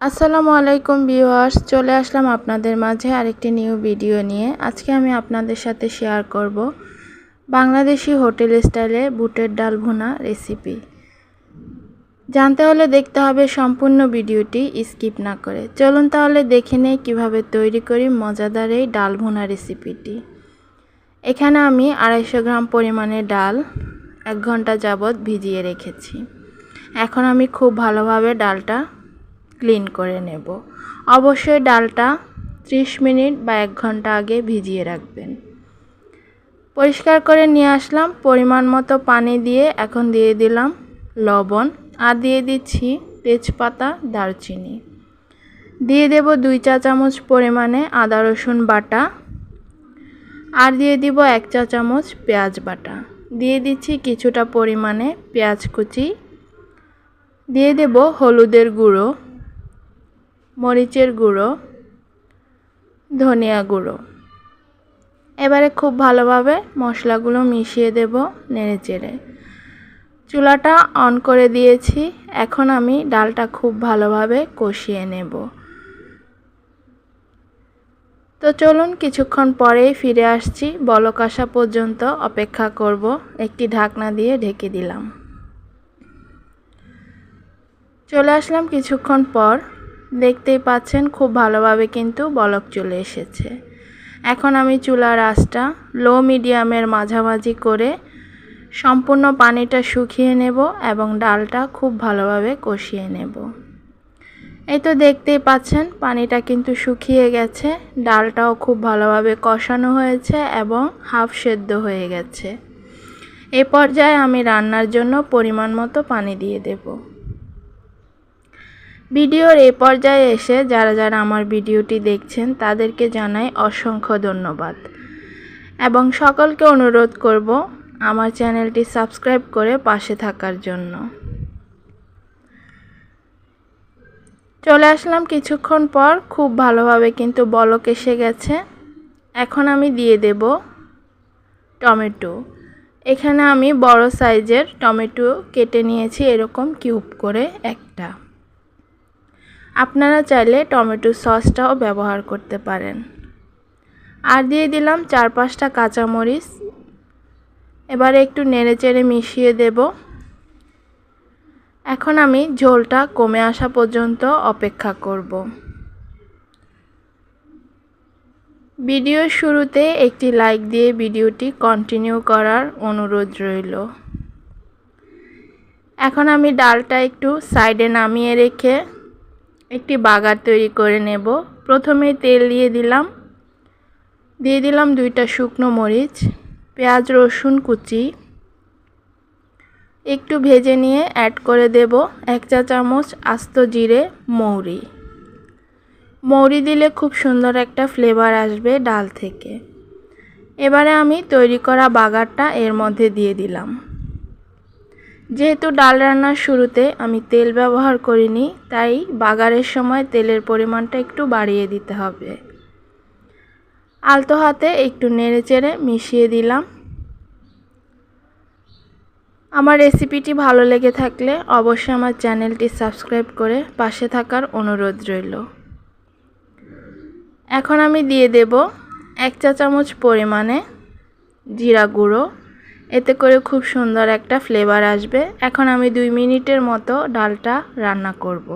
আসসালামু আলাইকুম ভিউয়ার্স, চলে আসলাম আপনাদের মাঝে আরেকটি নিউ ভিডিও নিয়ে। আজকে আমি আপনাদের সাথে শেয়ার করব বাংলাদেশি হোটেল স্টাইলে বুটের ডাল ভুনা রেসিপি। জানতে হলে দেখতে হবে সম্পূর্ণ ভিডিওটি স্কিপ না করে। চলুন তাহলে দেখে নেই কীভাবে তৈরি করি মজাদার এই ডাল ভুনা রেসিপিটি। এখানে আমি আড়াইশো গ্রাম পরিমাণে ডাল এক ঘণ্টা যাবৎ ভিজিয়ে রেখেছি। এখন আমি খুব ভালোভাবে ডালটা ক্লিন করে নেব। অবশ্যই ডালটা 30 মিনিট বা এক ঘণ্টা আগে ভিজিয়ে রাখবেন। পরিষ্কার করে নিয়ে আসলাম। পরিমাণ মতো পানি দিয়ে এখন দিয়ে দিলাম লবণ আর দিয়ে দিচ্ছি তেজপাতা, দারচিনি। দিয়ে দেব দুই চা চামচ পরিমাণে আদা, রসুন বাটা আর দিয়ে দিব এক চা চামচ পেঁয়াজ বাটা। দিয়ে দিচ্ছি কিছুটা পরিমাণে পেঁয়াজ কুচি। দিয়ে দেব হলুদের গুঁড়ো। মরিচের গুঁড়ো, ধনিয়া গুঁড়ো। এবারে খুব ভালোভাবে মশলাগুলো মিশিয়ে দেব নেড়ে চেড়ে চুলাটা অন করে দিয়েছি, এখন আমি ডালটা খুব ভালোভাবে কষিয়ে নেব। তো চলুন কিছুক্ষণ পরেই ফিরে আসছি, বলক আসা পর্যন্ত অপেক্ষা করব, একটি ঢাকনা দিয়ে ঢেকে দিলাম। চলে আসলাম কিছুক্ষণ পর দেখতেই পাচ্ছেন, খুব ভালোভাবে কিন্তু বলক চলে এসেছে। এখন আমি চুলার আঁচটা লো মিডিয়ামের মাঝামাঝি করে সম্পূর্ণ পানিটা শুকিয়ে নেব এবং ডালটা খুব ভালোভাবে কষিয়ে নেব। এই তো দেখতেই পাচ্ছেন, পানিটা কিন্তু শুকিয়ে গেছে, ডালটাও খুব ভালোভাবে কষানো হয়েছে এবং হাফ সেদ্ধ হয়ে গেছে। এ পর্যায়ে আমি রান্নার জন্য পরিমাণ মতো পানি দিয়ে দেবো। ভিডিওর এ পর্যায়ে এসে যারা যারা আমার ভিডিওটি দেখছেন, তাদেরকে জানাই অসংখ্য ধন্যবাদ। এবং সকলকে অনুরোধ করব আমার চ্যানেলটি সাবস্ক্রাইব করে পাশে থাকার জন্য। চলে আসলাম কিছুক্ষণ পর, খুব ভালোভাবে কিন্তু বলক এসে গেছে। এখন আমি দিয়ে দেব টমেটো। এখানে আমি বড় সাইজের টমেটো কেটে নিয়েছি, এরকম কিউব করে একটা। আপনারা চাইলে টমেটো সসটাও ব্যবহার করতে পারেন। আর দিয়ে দিলাম চার পাঁচটা কাঁচামরিচ। এবারে একটু নেড়ে চেড়ে মিশিয়ে দেব। এখন আমি ঝোলটা কমে আসা পর্যন্ত অপেক্ষা করব। ভিডিওর শুরুতে একটি লাইক দিয়ে ভিডিওটি কন্টিনিউ করার অনুরোধ রইল। এখন আমি ডালটা একটু সাইডে নামিয়ে রেখে একটি বাগার তৈরি করে নেব। প্রথমে তেল দিয়ে দিলাম। দিয়ে দিলাম দুইটা শুকনো মরিচ, পেঁয়াজ, রসুন কুচি। একটু ভেজে নিয়ে অ্যাড করে দেব এক চা চামচ আস্ত জিরে, মৌরি। মৌরি দিলে খুব সুন্দর একটা ফ্লেভার আসবে ডাল থেকে। এবারে আমি তৈরি করা বাগারটা এর মধ্যে দিয়ে দিলাম। যেহেতু ডাল রান্নার শুরুতে আমি তেল ব্যবহার করিনি, তাই বাগারের সময় তেলের পরিমাণটা একটু বাড়িয়ে দিতে হবে। আলতো হাতে একটু নেড়ে চেড়ে মিশিয়ে দিলাম। আমার রেসিপিটি ভালো লেগে থাকলে অবশ্যই আমার চ্যানেলটি সাবস্ক্রাইব করে পাশে থাকার অনুরোধ রইল। এখন আমি দিয়ে দেব এক চা চামচ পরিমাণে জিরা গুঁড়ো। এতে করে খুব সুন্দর একটা ফ্লেভার আসবে। এখন আমি দুই মিনিটের মতো ডালটা রান্না করব।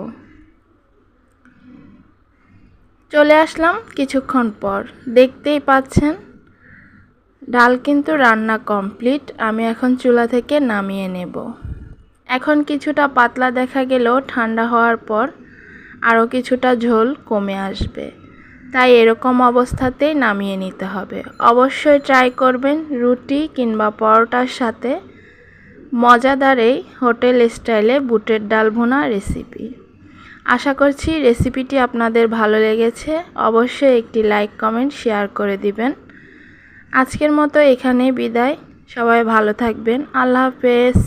চলে আসলাম কিছুক্ষণ পর। দেখতেই পাচ্ছেন, ডাল কিন্তু রান্না কমপ্লিট আমি এখন চুলা থেকে নামিয়ে নেব। এখন কিছুটা পাতলা দেখা গেলেও ঠান্ডা হওয়ার পর আরও কিছুটা ঝোল কমে আসবে। তাই এরকম অবস্থাতেই নামিয়ে নিতে হবে। অবশ্যই ট্রাই করবেন রুটি কিংবা পরোটার সাথে মজাদার এই হোটেল স্টাইলে বুটের ডাল ভুনা রেসিপি আশা করছি রেসিপিটি আপনাদের ভালো লেগেছে। অবশ্যই একটি লাইক কমেন্ট শেয়ার করে দিবেন। আজকের মতো এখানেই বিদায়। সবাই ভালো থাকবেন। আল্লাহ হাফেজ।